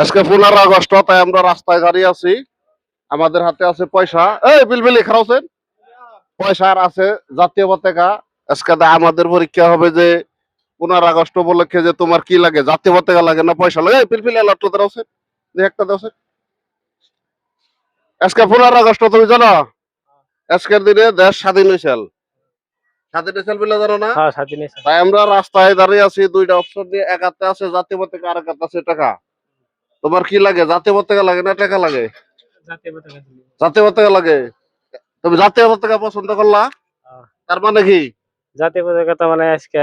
আজকে পনেরো আগস্ট তাই আমরা রাস্তায় দাঁড়িয়ে আছি। আমাদের হাতে আছে পয়সা। এই বিলবিলি খারাপছেন পয়সা আর আছে জাতীয় পতাকা। আজকে আমাদের পরীক্ষা হবে যে পনেরো আগস্ট উপলক্ষে যে তোমার কি লাগে জাতীয় পতাকা লাগে না পয়সা লাগে? এই পিলপিলি একটা আজকে পনেরো আগস্ট তুমি জানো? আজকের দিনে দেশ স্বাধীন হয়েছিল স্বাধীন হয়েছিল বলে জানো না? হ্যাঁ স্বাধীন তাই আমরা রাস্তায় দাঁড়িয়ে আছি দুইটা অপশন দিয়ে এক হাতে আছে জাতীয় পতাকা আর একাতে আছে টাকা তোমার কি লাগে? জাতীয় পতাকা লাগে না টাকা লাগে? জাতীয় পতাকা লাগে? তুমি জাতীয় পতাকা পছন্দ করলা। তার মানে কি? জাতীয় পতাকা তো মানে আজকে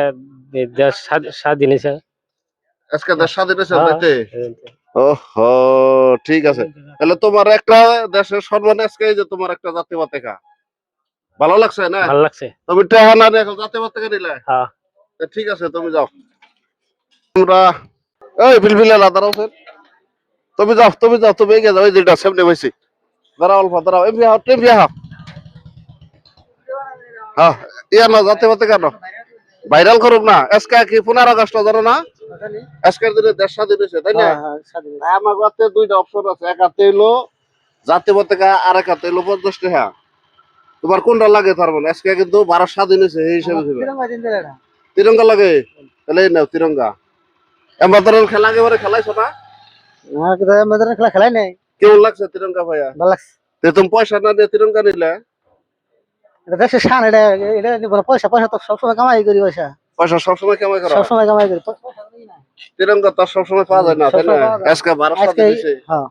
দেশ স্বাধীন হয়েছে। আজকে দেশ স্বাধীন হয়েছে হ্যাঁ। তাইতে ওহো ঠিক আছে। তাহলে তোমার একটা দেশের সম্মান আজকে এই যে তোমার একটা জাতীয় পতাকা। ভালো লাগছে না? ভালো লাগছে। তুমি টাকা না নিয়ে জাতীয় পতাকা নিলে? হ্যাঁ। ঠিক আছে তুমি যাও। আমরা এই বিলবিল আলাদা হোসেন তুমি যাও তুমি যাও তুমি এগিয়ে যাও এই যেটা সামনে বসি। দাঁড়াও অল্প দাঁড়াও এমনি হাও টেমনি হাও হ্যাঁ ইয়া না জাতীয় পতাকা না ভাইরাল করুক না। আজকে কি পনেরো আগস্ট জানো না? আজকের দিনে দেশ স্বাধীন হয়েছে তাই না? আমার হাতে দুইটা অপশন আছে এক হাতে হইল জাতীয় পতাকা আর এক হাতে হইল পঞ্চাশ টাকা। তোমার কোনটা লাগে তার মানে? আজকে কিন্তু ভারত স্বাধীন হয়েছে এই হিসেবে দিবে। তিরঙ্গা লাগে? তাহলে নাও তিরঙ্গা। এম্বাদারের খেলা একেবারে খেলাইছো না? খেলা খেলাই নাই। কেমন লাগছে তিরঙ্গা ভাইয়া? ভালো লাগছে। তে তুমি পয়সা না দিয়ে তিরঙ্গা নিলে? এটা দেশের শান এটা এটা পয়সা পয়সা তো সবসময় কামাই করি পয়সা। পয়সা সবসময় করো? সবসময় কামাই করি। তিরঙ্গা তো সবসময় পাওয়া যায় না তাই না। আজকে হ্যাঁ।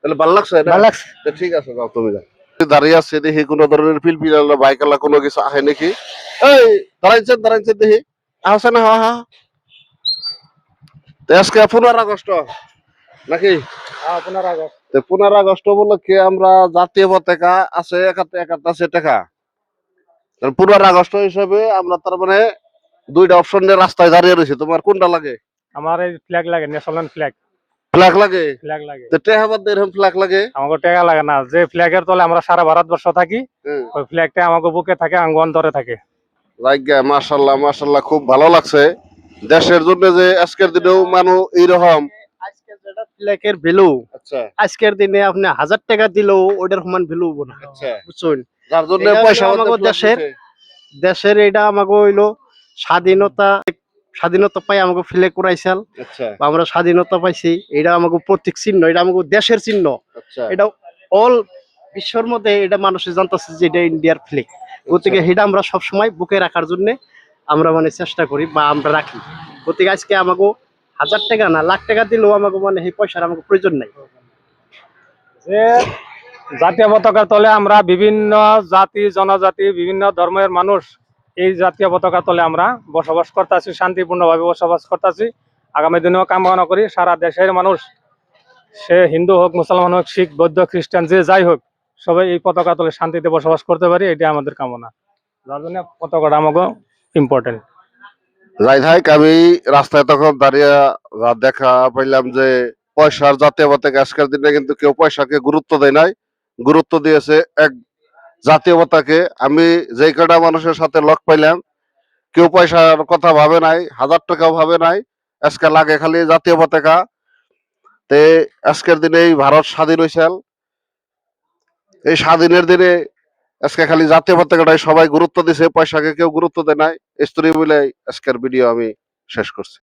তাহলে ভালো লাগছে না? ভালো লাগছে। ঠিক আছে যাও তুমি যাও। দাঁড়িয়ে আছে দেখি কোনো ধরনের পিল পিল বাইক কোনো কিছু আহে নাকি? এই দাঁড়াইছেন দাঁড়াইছেন দেখি। আসে না হা। হা আজকে পনেরো আগস্ট। নাকি? তো পনেরো আগস্ট উপলক্ষে আমরা জাতীয় পতাকা আছে টাকা। পনেরো আগস্ট হিসাবে আমরা তার মানে দুইটা অপশন নিয়ে রাস্তায় দাঁড়িয়ে রয়েছে। তোমার কোনটা লাগে? আমার এই ফ্ল্যাগ লাগে ন্যাশনাল ফ্ল্যাগ ফ্ল্যাগ লাগে? ফ্ল্যাগ লাগে। তো টেহা এরকম ফ্ল্যাগ লাগে? আমাকে টাকা লাগে না। যে ফ্ল্যাগের তলে আমরা সারা ভারতবর্ষ থাকি ওই ফ্ল্যাগটা আমাকে বুকে থাকে আঙ্গ অন্তরে থাকে। লাইগা মাশাল্লাহ মাশাল্লাহ খুব ভালো লাগছে। দেশের জন্য যে আজকের দিনেও মানুষ এইরকম যেটা ভ্যালু আচ্ছা। আজকের দিনে আপনি হাজার টাকা দিলেও ওটার সমান ভ্যালু হব না। আচ্ছা। বুঝছেন? দেশের দেশের এটা আমাকে হইল স্বাধীনতা স্বাধীনতা পাই আমাকে ফ্ল্যাগ করাইছাল আচ্ছা। আমরা স্বাধীনতা পাইছি এটা আমাকে প্রতীক চিহ্ন এটা আমাকে দেশের চিহ্ন। আচ্ছা। এটা অল বিশ্বর মধ্যে এটা মানুষের জানতেছে যে এটা ইন্ডিয়ার ফ্ল্যাগ গতিকে এটা আমরা সবসময় বুকে রাখার জন্য আমরা মানে চেষ্টা করি বা আমরা রাখি। গতিকে আজকে আমাকে হাজার টাকা না, লাখ টাকা দিলেও আমাকে মানে এই পয়সার আমাকে প্রয়োজন নাই। যে জাতীয় পতাকার তলে আমরা বিভিন্ন জাতি, জনজাতি, বিভিন্ন ধর্মের মানুষ এই জাতীয় পতাকার তলে আমরা বসবাস করতেছি, শান্তিপূর্ণভাবে বসবাস করতেছি। আগামী দিনেও কামনা করি সারা দেশের মানুষ, সে হিন্দু হোক, মুসলমান হোক, শিখ, বৌদ্ধ, খ্রিস্টান, যে যাই হোক, সবাই এই পতাকা তলে শান্তিতে বসবাস করতে পারি এটা আমাদের কামনা। যার জন্য পতাকাটা আমাকে ইম্পর্টেন্ট যাই আমি রাস্তায় তখন দাঁড়িয়ে দেখা পাইলাম যে পয়সার জাতীয় পতাকা আজকের দিনে কিন্তু কেউ পয়সাকে গুরুত্ব দেয় নাই। গুরুত্ব দিয়েছে এক জাতীয় পতাকে আমি যেই কটা মানুষের সাথে লক পাইলাম, কেউ পয়সার কথা ভাবে নাই, হাজার টাকাও ভাবে নাই, আজকে লাগে খালি জাতীয় পতাকা। তে আজকের দিনে এই ভারত স্বাধীন হয়েছিল এই স্বাধীনের দিনে আজকে খালি জাতীয় পতাকাটাই সবাই গুরুত্ব দিছে, পয়সাকে কেউ গুরুত্ব দেয় নাই। স্ত্রী বলে আজকের ভিডিও আমি শেষ করছি।